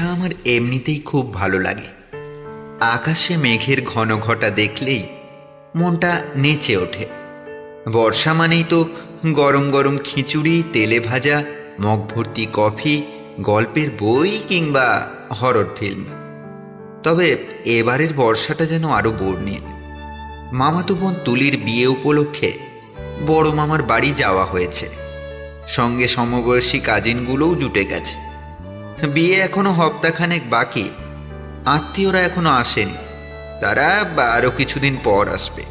বর্ষা আমার এমনিতেই খুব ভালো লাগে। আকাশে মেঘের ঘন ঘটা দেখলেই মনটা নেচে ওঠে। বর্ষা মানেই তো গরম গরম খিচুড়ি, তেলে ভাজা, মগ ভর্তি কফি, গল্পের বই কিংবা হরর ফিল্ম তবে এবারের বর্ষাটা যেন আরও বর্ণিল। মামাতো বোন তুলির বিয়ে উপলক্ষে বড় মামার বাড়ি যাওয়া হয়েছে। সঙ্গে সমবয়সী কাজিনগুলোও জুটে গেছে। বিয়ে এখনও হপ্তাখানেক বাকি। আত্মীয়রা এখনও আসেনি। তারা আরও কিছুদিন পর আসবে।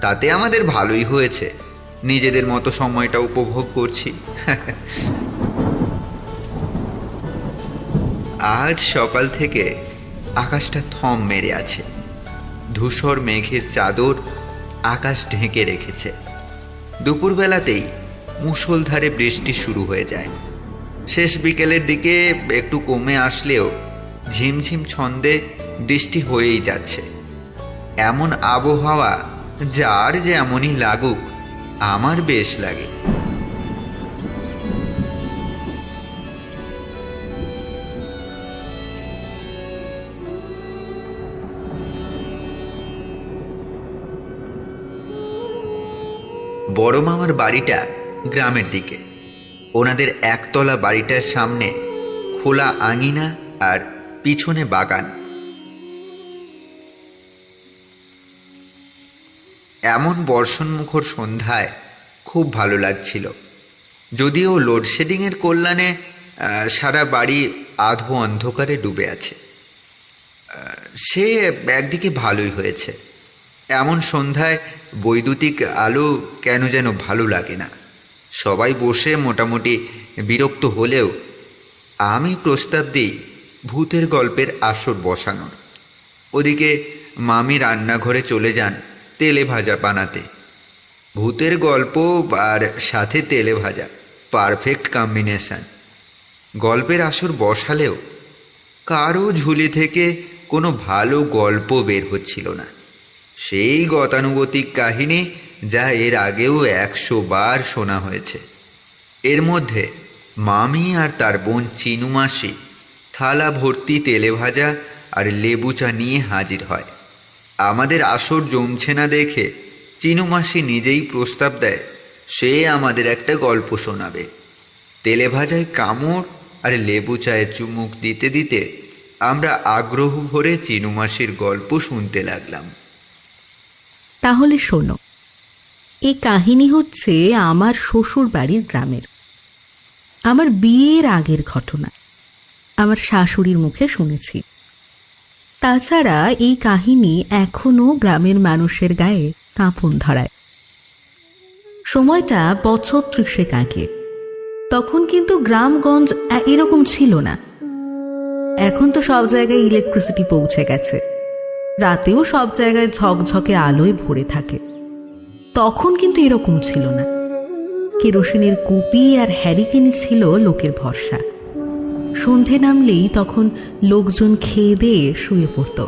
তাতে আমাদের ভালোই হয়েছে। নিজেদের মতো সময়টা উপভোগ করছি। আজ সকাল থেকে আকাশটা থম মেরে আছে। ধূসর মেঘের চাদর আকাশ ঢেকে রেখেছে। দুপুরবেলাতেই মুষলধারে বৃষ্টি শুরু হয়ে যায়। শেষ বিকেলের দিকে একটু কমে আসলেও ঝিমঝিম ছন্দে বৃষ্টি হয়েই যাচ্ছে। এমন আবহাওয়া যার যেমনই লাগুক, আমার বেশ লাগে। বড় মামার বাড়িটা গ্রামের দিকে। ওনাদের একতলা বাড়িটার সামনে খোলা আঙিনা আর পিছনে বাগান। এমন বর্ষণমুখর সন্ধ্যায় খুব ভালো লাগছিল। যদিও লোডশেডিংয়ের কল্যাণে সারা বাড়ি আধো অন্ধকারে ডুবে আছে। সে একদিকে ভালোই হয়েছে। এমন সন্ধ্যায় বৈদ্যুতিক আলো কেন যেন ভালো লাগে না। সবাই বসে মোটামুটি বিরক্ত হলেও আমি প্রস্তাব দিই ভূতের গল্পের আসর বসানোর। ওদিকে মামি রান্নাঘরে চলে যান তেলে ভাজা বানাতে। ভূতের গল্প আর সাথে তেলে ভাজা পারফেক্ট কম্বিনেশন গল্পের আসর বসালেও কারও ঝুলি থেকে কোনো ভালো গল্প বের হচ্ছিল না। সেই গতানুগতিক কাহিনী যা এর আগেও একশো বার শোনা হয়েছে। এর মধ্যে মামি আর তার বোন চিনু মাসি থালা ভর্তি, তেলে ভাজা আর লেবু চা নিয়ে হাজির হয়। আমাদের আসর জমছে না দেখে চিনু মাসি নিজেই প্রস্তাব দেয়, সে আমাদের একটা গল্প শোনাবে। তেলে ভাজায় কামড় আর লেবু চায়ে চুমুক দিতে দিতে আমরা আগ্রহ ভরে চিনু মাসির গল্প শুনতে লাগলাম। তাহলে শোনো এই কাহিনী হচ্ছে আমার শ্বশুর বাড়ির গ্রামের। আমার বিয়ের আগের ঘটনা। আমার শাশুড়ির মুখে শুনেছি। তাছাড়া এই কাহিনী এখনও গ্রামের মানুষের গায়ে কাঁপন ধরায়। সময়টা বছর ত্রিশেক আগে। তখন কিন্তু গ্রামগঞ্জ এরকম ছিল না। এখন তো সব জায়গায় ইলেকট্রিসিটি পৌঁছে গেছে। রাতেও সব জায়গায় ঝকঝকে আলোয় ভরে থাকে। তখন কিন্তু এরকম ছিল না। কেরোসিনের কুপি আর হ্যারিকেনি ছিল লোকের ভরসা। সন্ধে নামলেই তখন লোকজন খেয়ে দিয়ে শুয়ে পড়ত।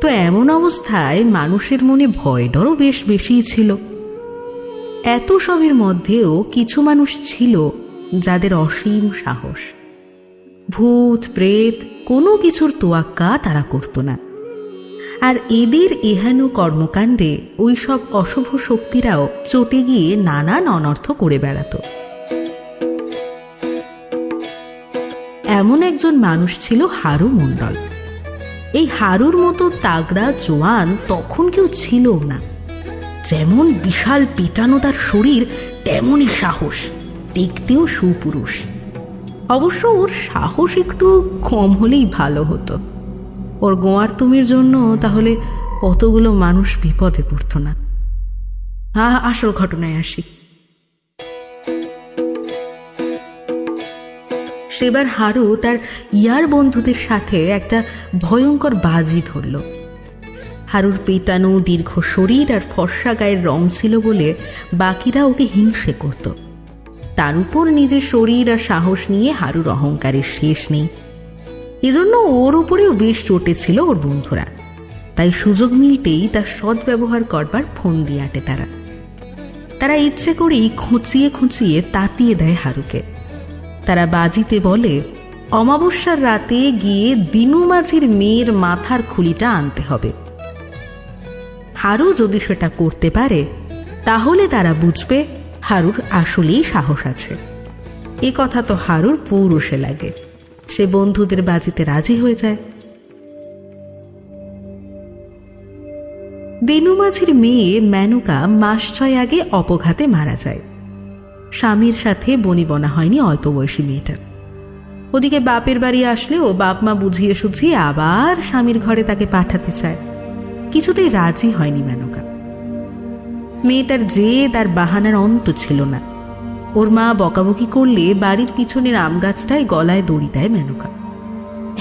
তো এমন অবস্থায় মানুষের মনে ভয় ডরও বেশ বেশিই ছিল। এত সবের মধ্যেও কিছু মানুষ ছিল যাদের অসীম সাহস। ভূত, প্রেত কোনো কিছুর তোয়াক্কা তারা করত না। আর এদের এহেন কর্মকাণ্ডে ওই সব অশুভ শক্তিরাও চটে গিয়ে নানান অনর্থ করে বেড়াত। এমন একজন মানুষ ছিল হারু মণ্ডল। এই হারুর মতো তাগড়া জোয়ান তখন কেউ ছিল না। যেমন বিশাল পেটানো তার শরীর, তেমনই সাহস, দেখতেও সুপুরুষ। অবশ্য ওর সাহস একটু কম হলেই ভালো হতো। ওর গোয়ার তুমির জন্য তাহলে অতগুলো মানুষ বিপদে পড়তো না। আ- আসল ঘটনায় আসি। সেবার হারু তার ইয়ার বন্ধুদের সাথে একটা ভয়ঙ্কর বাজি ধরল। হারুর পেটানো দীর্ঘ শরীর আর ফর্সা গায়ের রং ছিল বলে বাকিরা ওকে হিংসে করত। তার উপর নিজের শরীর আর সাহস নিয়ে হারুর অহংকারের শেষ নেই। এজন্য ওর উপরেও বেশ চটেছিল ওর বন্ধুরা। তাই সুযোগ মিলতেই তার সদ্ব্যবহার করবার ফোন দিয়ে আটে তারা। তারা ইচ্ছে করেই খুঁচিয়ে খুঁচিয়ে তাতিয়ে দেয় হারুকে। তারা বাজিতে বলে, অমাবস্যার রাতে গিয়ে দিনু মাঝির মেয়ের মাথার খুলিটা আনতে হবে। হারু যদি সেটা করতে পারে, তাহলে তারা বুঝবে হারুর আসলেই সাহস আছে। এ কথা তো হারুর পৌরুষে লাগে। সে বন্ধুদের বাজিতে রাজি হয়ে যায়। দিনু মাঝির মেয়ে মেনকা মাস ছয় আগে অপঘাতে মারা যায়। স্বামীর সাথে বনিবনা হয়নি অল্প বয়সী মেয়েটার। ওদিকে বাপের বাড়ি আসলেও বাপ মা বুঝিয়ে সুঝিয়ে আবার স্বামীর ঘরে তাকে পাঠাতে চায়। কিছুতেই রাজি হয়নি মেনকা মেয়েটার যে তার বাহানার অন্ত ছিল না। ওর মা বকাবকি করলে বাড়ির পিছনের আম গাছটায় গলায় দড়ি দেয় মেনকা।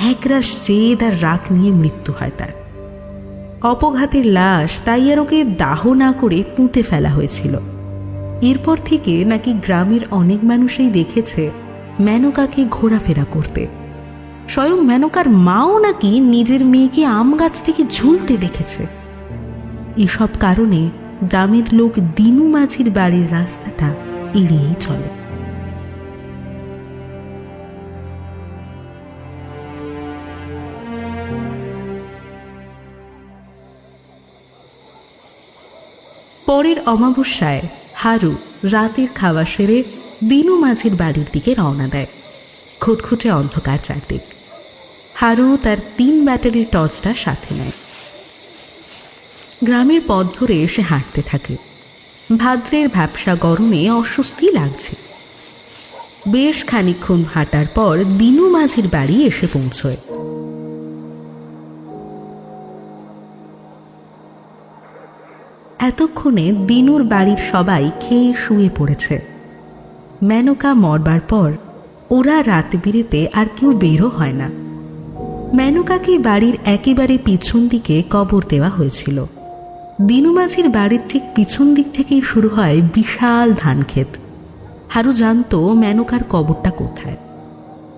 একরাশ চেয়ে তার রাগ নিয়ে মৃত্যু হয় তার। অপঘাতের লাশ তাই আর ওকে দাহ না করে পুঁতে ফেলা হয়েছিল। এরপর থেকে নাকি গ্রামের অনেক মানুষই দেখেছে মেনকাকে ঘোরাফেরা করতে। স্বয়ং মেনকার মাও নাকি নিজের মেয়েকে আম গাছ থেকে ঝুলতে দেখেছে। এসব কারণে গ্রামের লোক দিনু মাঝির বাড়ির রাস্তাটা এড়িয়েই চলে। পরের অমাবস্যায় হারু রাতের খাওয়া সেরে দিনু মাঝির বাড়ির দিকে রওনা দেয়, খুটখুটে অন্ধকার চারদিক। হারু তার তিন ব্যাটারির টর্চটা সাথে নেয়। গ্রামের পথ ধরে এসে হাঁটতে থাকে। ভাদ্রের ভ্যাবসা গরমে অস্বস্তি লাগছে। বেশ খানিক্ষণ হাঁটার পর দিনু মাঝির বাড়ি এসে পৌঁছয়। এতক্ষণে দিনুর বাড়ির সবাই খেয়ে শুয়ে পড়েছে। মেনকা মরবার পর ওরা রাত বিরেতে আর কেউ বেরো হয় না। মেনকাকে বাড়ির একেবারে পিছন দিকে কবর দেওয়া হয়েছিল। দিনু মাঝির বাড়ির ঠিক পিছন দিক থেকেই শুরু হয় বিশাল ধান ক্ষেত। হারু জানতো মেনকার কবরটা কোথায়।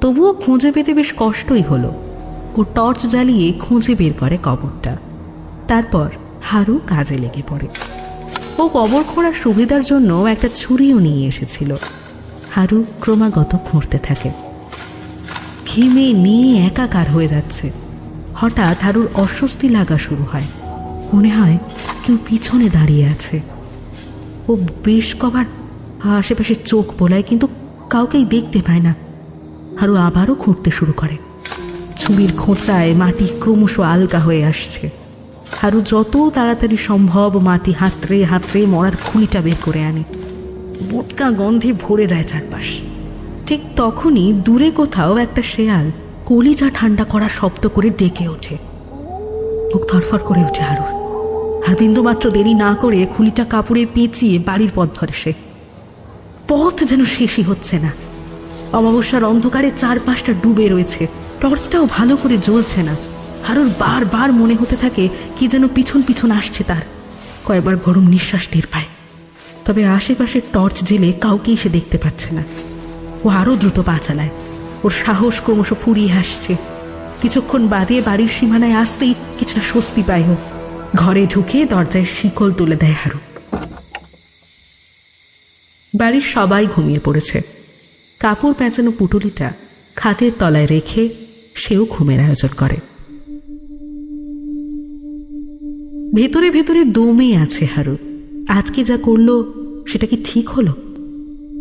তবুও খুঁজে পেতে বেশ কষ্টই হলো। ও টর্চ জ্বালিয়ে খুঁজে বের করে কবরটা। তারপর হারু কাজে লেগে পড়ে। ও কবর খোঁড়ার সুবিধার জন্য একটা ছুরিও নিয়ে এসেছিল। হারু ক্রমাগত খুঁড়তে থাকে। ঘিমে নিয়ে একাকার হয়ে যাচ্ছে। হঠাৎ হারুর অস্বস্তি লাগা শুরু হয়। মনে হয় কেউ পিছনে দাঁড়িয়ে আছে। ও বেশ কবার আশেপাশে চোখ বোলায়, কিন্তু কাউকেই দেখতে পায় না। হারু আবারও খুঁড়তে শুরু করে। ছুরির খোঁচায় মাটি ক্রমশ আলগা হয়ে আসছে। হারু যত তাড়াতাড়ি সম্ভব মাটি হাতড়ে হাতড়ে মরার খুলিটা বের করে আনে। বোটকা গন্ধে ভরে যায় চারপাশ। ঠিক তখনই দূরে কোথাও একটা শেয়াল কলিজা ঠান্ডা করা শব্দ করে ডেকে ওঠে। বুক ধরফর করে ওঠে হারুর। আর বিন্দুমাত্র দেরি না করে খুলিটা কাপড়ে পেঁচিয়ে বাড়ির পথ ধরে সে। পথ যেন শেষই হচ্ছে না। অমাবস্যার অন্ধকারে চারপাশটা ডুবে রয়েছে। টর্চটাও ভালো করে জ্বলছে না। হারুর বারবার মনে হতে থাকে কি যেন পিছন পিছন আসছে তার। কয়েকবার গরম নিঃশ্বাস টের পায়। তবে আশেপাশের টর্চ জেলে কাউকেই সে দেখতে পাচ্ছে না। ও আরও দ্রুত পা চালায়। ওর সাহস ক্রমশ ফুরিয়ে আসছে। কিছুক্ষণ বাদে বাড়ির সীমানায় আসতেই কিছুটা স্বস্তি পায় ও। ঘরে ঢুকে দরজায় শিকল তুলে দেয় হারু। বাড়ির সবাই ঘুমিয়ে পড়েছে। কাপড় পেঁচানো পুটুলিটা খাটের তলায় রেখে সেও ঘুমের আয়োজন করে। ভেতরে ভেতরে দমে আছে হারু। আজকে যা করল, সেটা কি ঠিক হলো?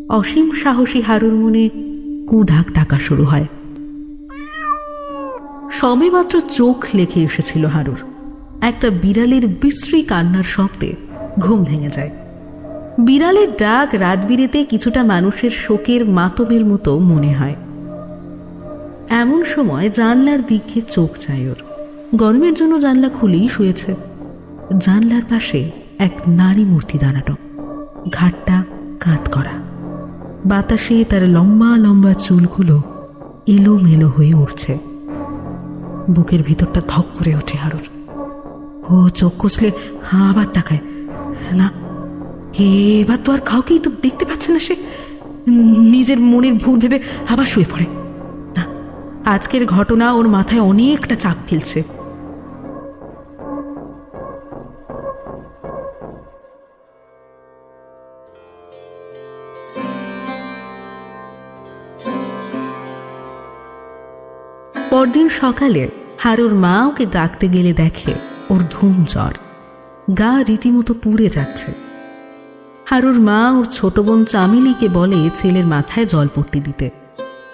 অসীম সাহসী হারুর মনে কুধাক টাকা শুরু হয়। সবেমাত্র চোখ লেখে এসেছিল হারুর। একটা বিড়ালের বিশ্রী কান্নার শব্দে ঘুম ভেঙে যায়। বিড়ালের ডাক রাত বিরেতে কিছুটা মানুষের শোকের মাতমের মতো মনে হয়। এমন সময় জানলার দিকে চোখ যায় ওর। গরমের জন্য জানলা খুলেই শুয়েছে। জানলার পাশে এক নারী মূর্তি দাঁড়ানো। ঘাটটা কাত করা। বাতাসে তার লম্বা লম্বা চুলগুলো এলোমেলো হয়ে উঠছে। বুকের ভিতরটা ধক করে ওঠে হারুর। ও চোখ কষলে হা আবার তাকায়। না, এবার তো আর কাউকেই তো দেখতে পাচ্ছে না সে। নিজের মনের ভুল ভেবে আবার শুয়ে পড়ে। না, আজকের ঘটনা ওর মাথায় অনেকটা চাপ ফেলছে। পরদিন সকালে হারুর মা ওকে ডাকতে গেলে দেখে ওর ধুম জ্বর। গা রীতিমতো পুড়ে যাচ্ছে। হারুর মা ওর ছোট বোন চামেলিকে বলে ছেলের মাথায় জল পড়তে দিতে।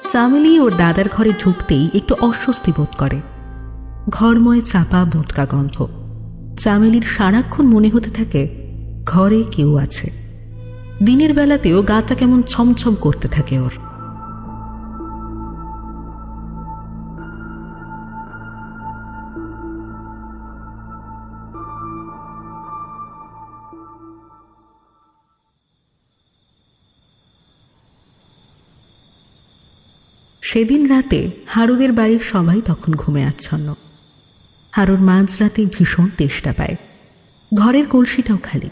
চামেলি ওর দাদার ঘরে ঢুকতেই একটু অস্বস্তি বোধ করে। ঘরময় চাপা বোটকা গন্ধ। চামেলির সারাক্ষণ মনে হতে থাকে, ঘরে কেউ আছে। দিনের বেলাতেও গাটা কেমন ছমছম করতে থাকে ওর। সেদিন রাতে হারুদের বাড়ির সবাই তখন ঘুমে আচ্ছন্ন। হারুর মাঝরাতে ভীষণ তেষ্টা পায়। ঘরের কলসিটাও খালি।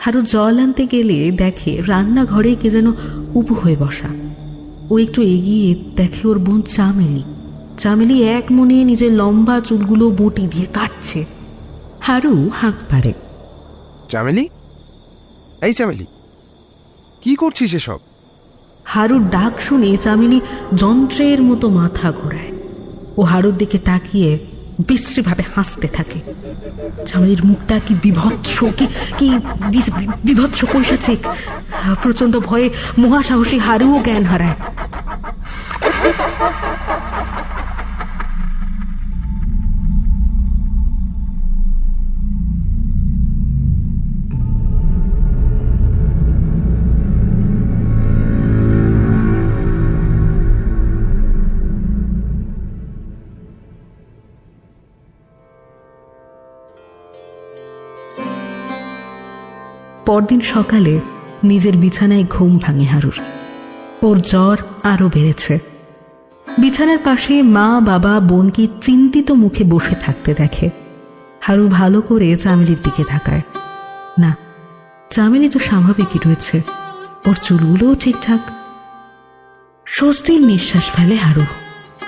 হারু জল আনতে গেলে দেখে রান্নাঘরে কে যেন উপ হয়ে বসা। ও একটু এগিয়ে দেখে ওর বোন চামেলি। চামেলি এক মনে নিজের লম্বা চুলগুলো বটি দিয়ে কাটছে। হারু হাঁক পারে চামেলি? এই চামেলি, কি করছিস এসব? হারুর ডাক শুনে চামেলি যন্ত্রের মতো মাথা ঘোরায়। ও হারুর দিকে তাকিয়ে বিশ্রীভাবে হাসতে থাকে। চামেলির মুখটা কি বিভৎস, কি কি বিভৎস পৈশাচিক প্রচণ্ড ভয়ে মহাসাহসী হারুও জ্ঞান হারায়। পরদিন সকালে নিজের বিছানায় ঘুম ভাঙে হারুর। ওর জ্বর আরও বেড়েছে। বিছানার পাশে মা, বাবা, বোনকে চিন্তিত মুখে বসে থাকতে দেখে। হারু ভালো করে চামেলির দিকে তাকায়। না, চামেলি তো স্বাভাবিকই রয়েছে। ওর চুলগুলোও ঠিকঠাক। স্বস্তির নিঃশ্বাস ফেলে হারু।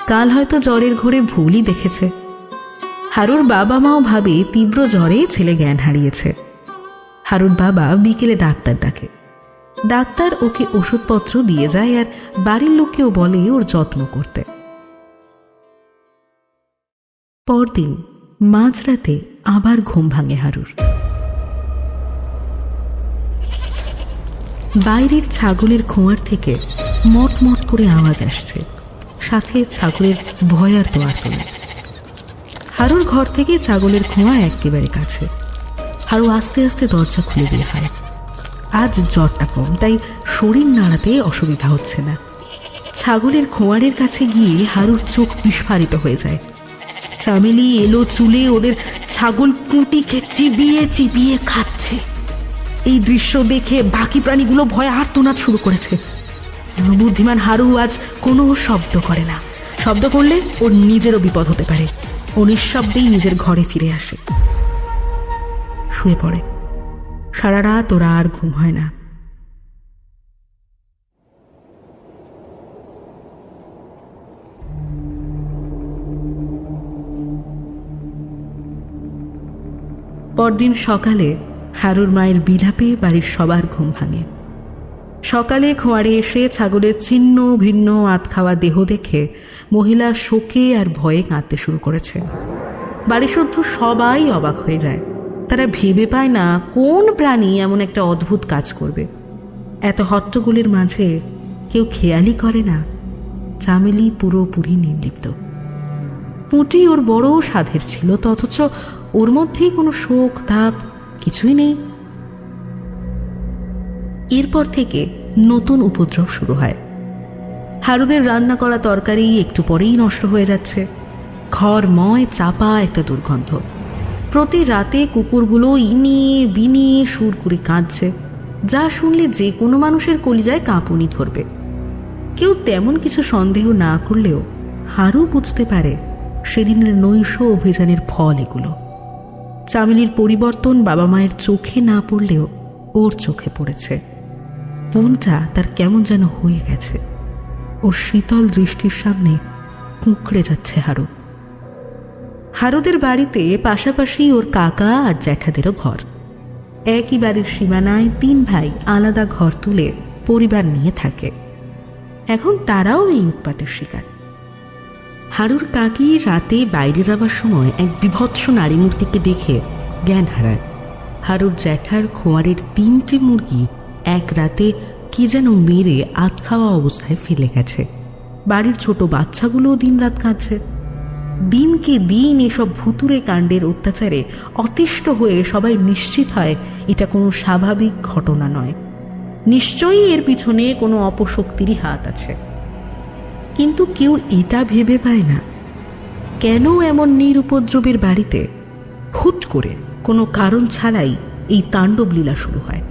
কাল হয়তো জ্বরের ঘোরে ভুলই দেখেছে। হারুর বাবা মাও ভাবে তীব্র জ্বরে ছেলে জ্ঞান হারিয়েছে। হারুর বাবা বিকেলে ডাক্তার ডাকে। ডাক্তার ওকে ওষুধপত্র দিয়ে যায় আর বাড়ির লোককেও বলে ওর যত্ন করতে। পরদিন মাঝরাতে আবার ঘুম ভাঙে হারুর। বাইরের ছাগলের খোঁয়ার থেকে মট মট করে আওয়াজ আসছে। সাথে ছাগলের ভয়ার তোয়ার তোলা। হারুর ঘর থেকে ছাগলের খোঁয়া একেবারে কাছে। হারু আস্তে আস্তে দরজা খুলে বের হয় আজ জ্বরটা কম, তাই শরীর নাড়াতে অসুবিধা হচ্ছে না। ছাগলের খোঁয়ারের কাছে গিয়ে হারুর চোখ বিস্ফারিত হয়ে যায়। চামেলি এলো চুলে ওদের ছাগল পুঁটিকে চিবিয়ে চিবিয়ে খাচ্ছে। এই দৃশ্য দেখে বাকি প্রাণীগুলো ভয়ে আর্তনাদ শুরু করেছে। বুদ্ধিমান হারু আজ কোনো শব্দ করে না। শব্দ করলে ওর নিজেরও বিপদ হতে পারে। ও নিঃশব্দেই নিজের ঘরে ফিরে আসে। শুয়ে পড়ে। সারা রাত ওরা আর ঘুম হয় না। পরদিন সকালে হারুর মায়ের বিলাপে বাড়ির সবার ঘুম ভাঙে। সকালে খোয়ারে এসে ছাগলের ছিন্ন ভিন্ন আত খাওয়া দেহ দেখে মহিলা শোকে আর ভয়ে কাঁদতে শুরু করেছে। বাড়ি শুদ্ধ সবাই অবাক হয়ে যায়। তারা ভেবে পায় না কোন প্রাণী এমন একটা অদ্ভুত কাজ করবে। এত হট্টগোলের মাঝে কেউ খেয়ালই করে না, চামেলি পুরোপুরি নির্লিপ্ত। পুঁটি ওর বড় সাধের ছিল তো অথচ ওর মধ্যেই কোনো শোক, তাপ কিছুই নেই। এরপর থেকে নতুন উপদ্রব শুরু হয়। হারুদের রান্না করা তরকারি একটু পরেই নষ্ট হয়ে যাচ্ছে। ঘরময়, চাপা একটা দুর্গন্ধ। প্রতি রাতে কুকুরগুলো ইনিয়ে বিনিয়ে সুর করে কাঁদছে। যা শুনলে যে কোনো মানুষের কলিজায় কাঁপুনি ধরবে। কেউ তেমন কিছু সন্দেহ না করলেও হারু বুঝতে পারে সেদিনের নৈশ অভিযানের ফল এগুলো। চামেলির পরিবর্তন বাবা মায়ের চোখে না পড়লেও ওর চোখে পড়েছে। বোনটা তার কেমন যেন হয়ে গেছে। ওর শীতল দৃষ্টির সামনে কুঁকড়ে যাচ্ছে হারু। হারুদের বাড়িতে পাশাপাশি ওর কাকা আর জ্যাঠাদেরও ঘর। একই বাড়ির সীমানায় তিন ভাই আলাদা ঘর তুলে পরিবার নিয়ে থাকে। এখন তারাও এই উৎপাতের শিকার। হারুর কাকি রাতে বাইরে যাবার সময় এক বিভৎস নারী মূর্তিকে দেখে জ্ঞান হারায়। হারুর জ্যাঠার খোয়ারের তিনটে মুরগি এক রাতে কি যেন মেরে আত খাওয়া অবস্থায় ফেলে গেছে। বাড়ির ছোট বাচ্চাগুলোও দিনরাত কাঁদছে। দিনকে দিন এসব ভুতুরে কাণ্ডের অত্যাচারে অতিষ্ঠ হয়ে সবাই নিশ্চিত হয় এটা কোনো স্বাভাবিক ঘটনা নয়। নিশ্চয়ই এর পিছনে কোনো অপশক্তিরই হাত আছে। কিন্তু কেউ এটা ভেবে পায় না। কেন এমন নিরুপদ্রবের বাড়িতে হুট করে কোনো কারণ ছাড়াই এই তাণ্ডব লীলা শুরু হয়?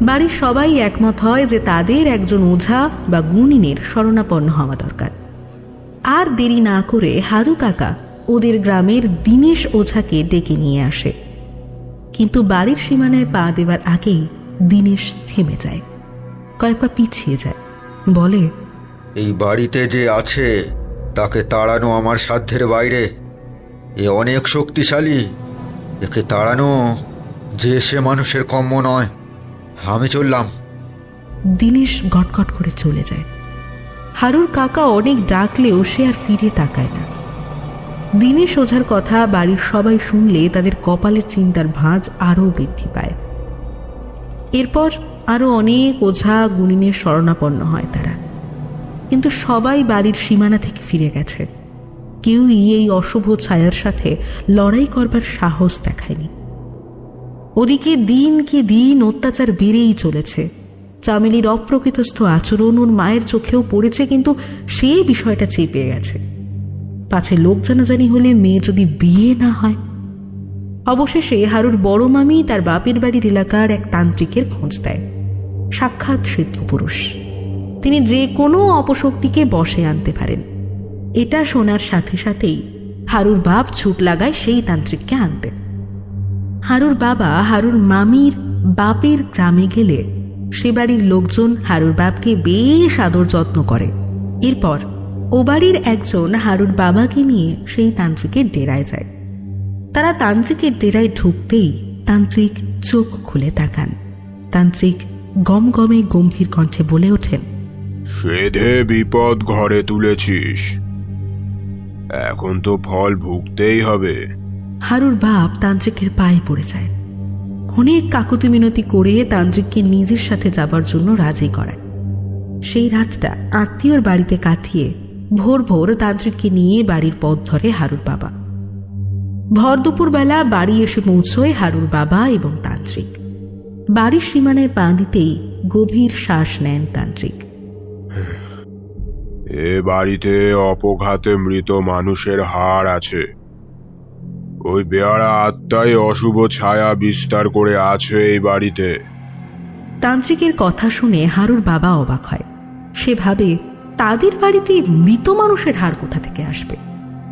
বাড়ির সবাই একমত হয় যে তাদের একজন ওঝা বা গুণিনের শরণাপন্ন হওয়া দরকার। আর দেরি না করে হারু কাকা ওদের গ্রামের দিনেশ ওঝাকে ডেকে নিয়ে আসে। কিন্তু বাড়ির সীমানায় পা দেবার আগেই দিনেশ থেমে যায়। কয়েক পা পিছিয়ে যায়। বলে এই বাড়িতে যে আছে তাকে তাড়ানো আমার সাধ্যের বাইরে। এ অনেক শক্তিশালী। একে তাড়ানো যে সে মানুষের কম্য নয়। আমি চললাম। দিনেশ গটগট করে চলে যায়। হারুর কাকা অনেক ডাকলেও সে আর ফিরে তাকায় না। দিনে ওঝার কথা বাড়ির সবাই শুনলে তাদের কপালের চিন্তার ভাঁজ আরও বৃদ্ধি পায়। এরপর আরও অনেক ওঝা গুণিনের শরণাপন্ন হয় তারা। কিন্তু সবাই বাড়ির সীমানা থেকে ফিরে গেছে। কেউই এই অশুভ ছায়ার সাথে লড়াই করবার সাহস দেখায়নি। ওদিকে দিন কি দিন অত্যাচার বেড়েই চলেছে। চামেলির অপ্রকৃতস্থ আচরণ ওর মায়ের চোখেও পড়েছে, কিন্তু সে বিষয়টা চেপে গেছে। পাছে লোক জানাজানি হলে মেয়ে যদি বিয়ে না হয়। অবশেষে হারুর বড় মামি তার বাপের বাড়ির এলাকার এক তান্ত্রিকের খোঁজ দেয়। সাক্ষাৎ সিদ্ধ পুরুষ। তিনি যে কোনো অপশক্তিকে বসে আনতে পারেন। এটা শোনার সাথে সাথেই হারুর বাপ ছুট লাগায় সেই তান্ত্রিককে আনতে। হারুর বাবা হারুর মামির বাপের গ্রামে গেলে সে বাড়ির লোকজন হারুর বাপকে বেশ আদর যত্ন করে। এরপর ও বাড়ির একজন হারুর বাবাকে নিয়ে সেই তান্ত্রিকের ডেরায় যায়। তারা তান্ত্রিকের ডেরায় ঢুকতেই তান্ত্রিক চোখ খুলে তাকান। তান্ত্রিক গম গমে গম্ভীর কণ্ঠে বলে ওঠেন সেধে বিপদ ঘরে তুলেছিস। এখন তো ফল ভুগতেই হবে। হারুর বাপ তান্ত্রিকের পায়ে পড়ে যায়। অনেক কাকুতি মিনতি করে তান্ত্রিককে নিজের সাথে যাবার জন্য রাজি করায়। সেই রাতটা আত্মীয়র বাড়িতে কাটিয়ে ভোর ভোর তান্ত্রিককে নিয়ে বাড়ির পথ ধরে হারুর বাবা। ভর দুপুরবেলা বাড়ি এসে পৌঁছয় হারুর বাবা এবং তান্ত্রিক। বাড়ির সীমানায় পা দিতেই গভীর শ্বাস নেন তান্ত্রিক। এ বাড়িতে অপঘাতে মৃত মানুষের হাড় আছে। ওই বেয়ারা আত্মাই অশুভ ছায়া বিস্তার করে আছে এই বাড়িতে। তান্ত্রিকের কথা শুনে হারুর বাবা অবাক হয়। সে ভাবে, তাদের বাড়িতে মৃত মানুষের হার কোথা থেকে আসবে?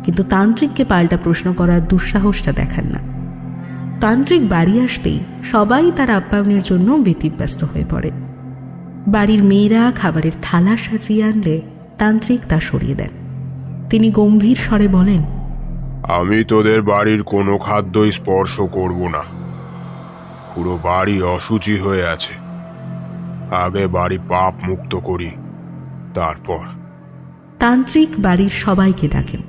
কিন্তু তান্ত্রিককে পাল্টা প্রশ্ন করার দুঃসাহসটা দেখান না। তান্ত্রিক বাড়ি আসতেই সবাই তার আপ্যায়নের জন্য ব্যতিব্যস্ত হয়ে পড়ে। বাড়ির মেয়েরা খাবারের থালা সাজিয়ে আনলে তান্ত্রিক তা সরিয়ে দেন। তিনি গম্ভীর স্বরে বলেন আমি তোদের বাড়ির কোনো খাদ্যই স্পর্শ করব না। পুরো বাড়ি অসুচি হয়ে আছে। আগে বাড়ি পাপ মুক্ত করি। তারপর। তান্ত্রিক বাড়ির সবাইকে ডাকেন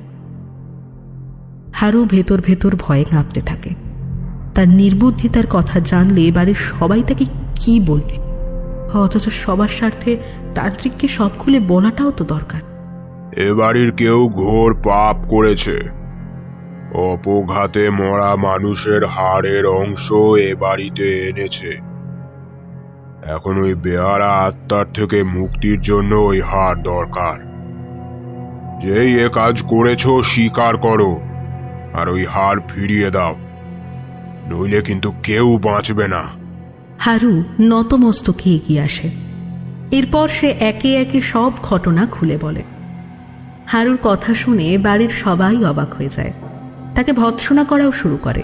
হারু ভেতর ভেতর ভয়ে কাঁপতে থাকে। তার নির্বুদ্ধিতার কথা জানলে বাড়ির সবাই তাকে কি বলবে? অথচ সবার স্বার্থে তান্ত্রিককে সব খুলে বলাটাও তো দরকার। এ বাড়ির কেউ ঘোর পাপ করেছে। অপঘাতে মরা মানুষের হাড়ের অংশ এ বাড়িতে এনেছে। এখন ওই বেহারা আত্মার থেকে মুক্তির জন্য ওই হাড় দরকার। যেই এ কাজ করেছ, স্বীকার করো, আর ওই হাড় ফিরিয়ে দাও। নইলে কিন্তু কেউ বাঁচবে না। হারু নতমস্তকে এগিয়ে আসে। এরপর সে একে একে সব ঘটনা খুলে বলে। হারুর কথা শুনে বাড়ির সবাই অবাক হয়ে যায়। তাকে ভৎসনা করাও শুরু করে।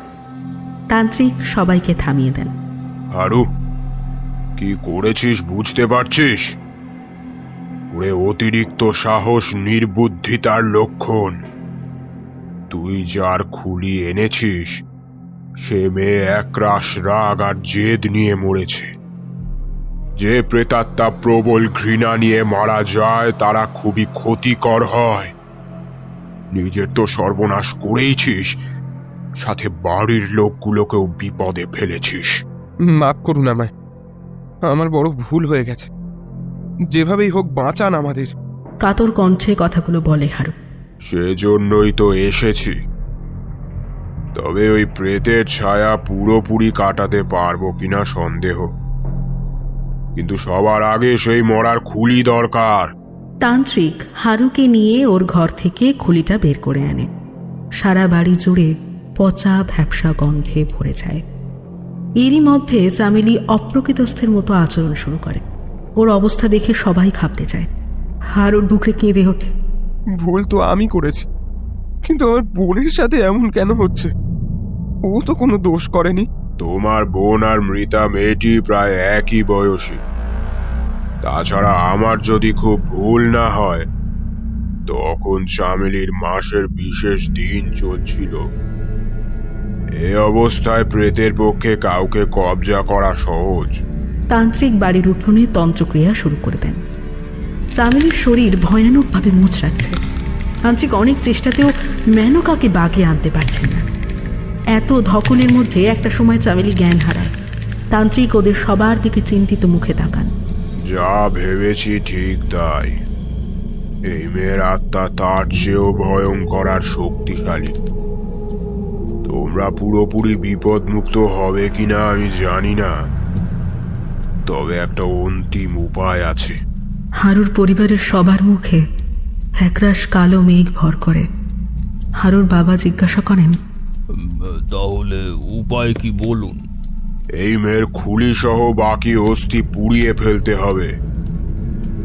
তান্ত্রিক সবাইকে থামিয়ে দেন। হারু, কি করেছিস বুঝতে পারছিস? ওরে অতিরিক্ত সাহস নির্বুদ্ধিতার লক্ষণ। তুই যার খুলি এনেছিস, সে মেয়ে একরাশ রাগ আর জেদ নিয়ে মরেছে। যে প্রেতাত্মা প্রবল ঘৃণা নিয়ে মারা যায়, তারা খুবই ক্ষতিকর হয়। নিজের তো সর্বনাশ করেইছিস। সাথে বাড়ির লোকগুলোকেও বিপদে ফেলেছিস। মাফ করুন আমায়। আমার বড় ভুল হয়ে গেছে। যেভাবেই হোক বাঁচান আমাদের। কাতর কণ্ঠে কথাগুলো বলে হারু। সেজন্যই তো এসেছি। তবে ওই প্রেতের ছায়া পুরোপুরি কাটাতে পারব কিনা সন্দেহ। কিন্তু সবার আগে সেই মরার খুলি দরকার। তান্ত্রিক হারুকে নিয়ে ওর ঘর থেকে খুলিটা বের করে আনে। সারা বাড়ি জুড়ে পচা ভ্যাবসা গন্ধে ভরে যায়। এরই মধ্যে চামেলি অপ্রকৃতস্থের মতো আচরণ শুরু করে। ওর অবস্থা দেখে সবাই ঘাবড়ে যায়। হারুর বুকরে কেঁদে ওঠে। ভুল তো আমি করেছি কিন্তু আমার বোনের সাথে এমন কেন হচ্ছে? ও তো কোনো দোষ করেনি। তোমার বোন আর মৃতা মেয়েটি প্রায় একই বয়সী। তাছাড়া আমার যদি খুব ভুল না হয়, তখন চামেলির মাসের বিশেষ দিন চলছিল। এ অবস্থায় প্রেতের পক্ষে কাউকে কবজা করা সহজ। তান্ত্রিক বাড়ির উঠোনে তন্ত্রক্রিয়া শুরু করে দেন। চামেলির শরীর ভয়ানকভাবে মুচড়াচ্ছে। তান্ত্রিক অনেক চেষ্টাতেও মেনকাকে বাগে আনতে পারছে না। এত ধকলের মধ্যে একটা সময় চামেলি জ্ঞান হারায়। তান্ত্রিক ওদের সবার দিকে চিন্তিত মুখে তাকান। যা ভেবেছি ঠিক তাই। এই মেয়ের আত্মা তার চেয়েও ভয়ঙ্কর আর শক্তিশালী। তোমরা পুরোপুরি বিপদমুক্ত হবে কিনা আমি জানি না। তবে একটা অন্তিম উপায় আছে। হারুর পরিবারের সবার মুখে একরাশ কালো মেঘ ভর করে। হারুর বাবা জিজ্ঞাসা করেন তাহলে উপায় কি বলুন? এই মেয়ের খুলি সহ বাকি অস্থি পুড়িয়ে ফেলতে হবে।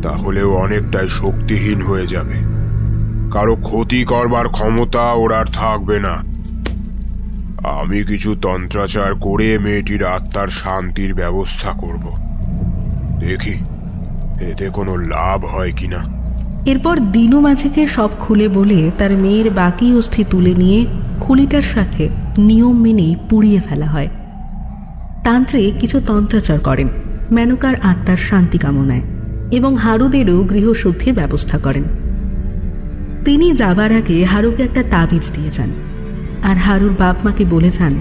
তাহলেও অনেকটাই শক্তিহীন হয়ে যাবে। কারও ক্ষতি করবার ক্ষমতা ওর আর থাকবে না। আমি কিছু তন্ত্রাচার করে মেয়েটির আত্মার শান্তির ব্যবস্থা করব। দেখি, এতে কোনো লাভ হয় কিনা। এরপর দিনু মাঝিকে সব খুলে বলে তার মেয়ের বাকি অস্থি তুলে নিয়ে খুলিটার সাথে নিয়ম মেনেই পুড়িয়ে ফেলা হয়। তান্ত্রিক কিছু তন্ত্রাচার করেন। মেনকার আত্মার শান্তি কামনায় এবং হারুদেরও গৃহশুদ্ধির ব্যবস্থা করেন। তিনি যাবার আগে হারুকে একটা তাবিজ দিয়ে যান আর হারুর বাপ মাকে বলে যান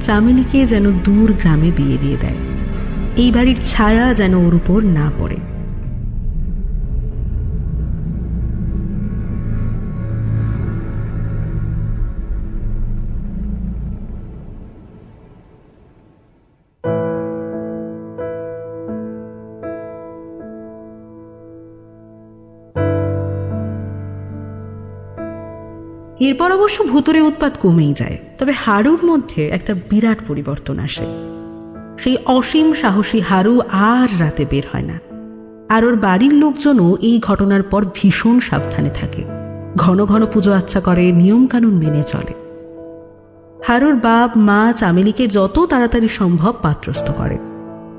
চামেলিকে যেন দূর গ্রামে বিয়ে দিয়ে দেয়। এই বাড়ির ছায়া যেন ওর উপর না পড়ে। এরপর অবশ্য ভূতরে উৎপাত কমেই যায়। তবে হারুর মধ্যে একটা বিরাট পরিবর্তন আসে। সেই অসীম সাহসী হারু আর রাতে বের হয় না। আর ওর বাড়ির লোকজনও এই ঘটনার পর ভীষণ সাবধানে থাকে। ঘন ঘন পুজো আচ্ছা করে, নিয়মকানুন মেনে চলে। হারুর বাপ, মা, চামেলিকে যত তাড়াতাড়ি সম্ভব পাত্রস্থ করে।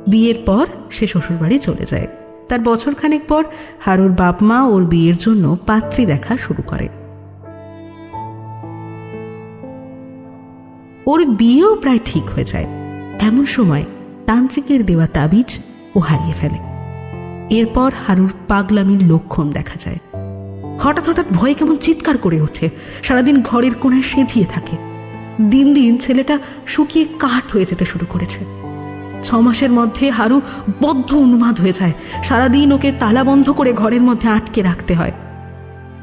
বিয়ের পর সে শ্বশুরবাড়ি চলে যায়। তার বছরখানেক পর হারুর বাপ মা ওর বিয়ের জন্য পাত্রী দেখা শুরু করে। ওর বিয়েও প্রায় ঠিক হয়ে যায়। এমন সময় তান্ত্রিকের দেওয়া তাবিজ ও হারিয়ে ফেলে। এরপর হারুর পাগলামির লক্ষণ দেখা যায়। হঠাৎ হঠাৎ ভয়ে কেমন চিৎকার করে ওঠে। সারাদিন ঘরের কোণায় সেধিয়ে থাকে। দিন দিন ছেলেটা শুকিয়ে কাঠ হয়ে যেতে শুরু করেছে। ছ মাসের মধ্যে হারু বদ্ধ উন্মাদ হয়ে যায়। সারাদিন ওকে তালা বন্ধ করে ঘরের মধ্যে আটকে রাখতে হয়।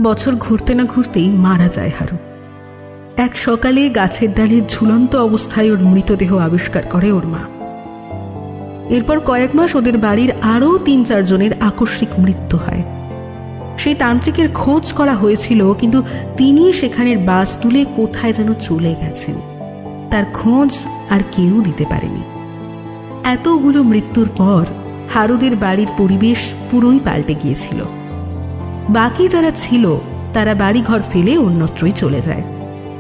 বছর ঘুরতে না ঘুরতেই মারা যায় হারু। এক সকালে গাছের ডালের ঝুলন্ত অবস্থায় ওর মৃতদেহ আবিষ্কার করে ওর মা। এরপর কয়েক মাস ওদের বাড়ির আরও তিন চারজনের আকস্মিক মৃত্যু হয়। সেই তান্ত্রিকের খোঁজ করা হয়েছিল, কিন্তু তিনি সেখানের বাস তুলে কোথায় যেন চলে গেছেন। তার খোঁজ আর কেউ দিতে পারেনি। এতগুলো মৃত্যুর পর হারুদের বাড়ির পরিবেশ পুরোই পাল্টে গিয়েছিল। বাকি যারা ছিল, তারা বাড়িঘর ফেলে অন্যত্রই চলে যায়।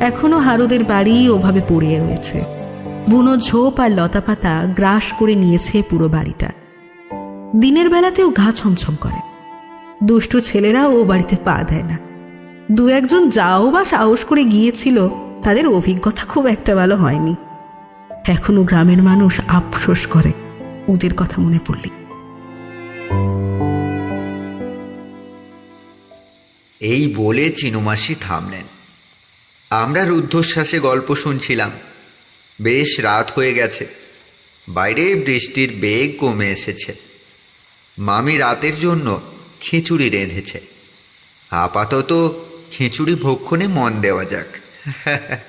এখনও হারুদের বাড়ি ওভাবে পড়ে রয়েছে। বুনো ঝোপ আর লতাপাতা গ্রাস করে নিয়েছে পুরো বাড়িটা। দিনের বেলাতেও ঘা ছমছম করে। দুষ্টু ছেলেরা ও বাড়িতে পা দেয় না। দু একজন যাও বা সাহস করে গিয়েছিল, তাদের অভিজ্ঞতা খুব একটা ভালো হয়নি। এখনও গ্রামের মানুষ আফসোস করে, ওদের কথা মনে পড়লে। এই বলে চিনুমাসি থামলেন। আমরা রুদ্ধশ্বাসে গল্প শুনছিলাম। বেশ রাত হয়ে গেছে। বাইরে বৃষ্টির বেগ কমে এসেছে। মামি রাতের জন্য খিচুড়ি রেঁধেছে। আপাতত খিচুড়ি ভক্ষণে মন দেওয়া যাক।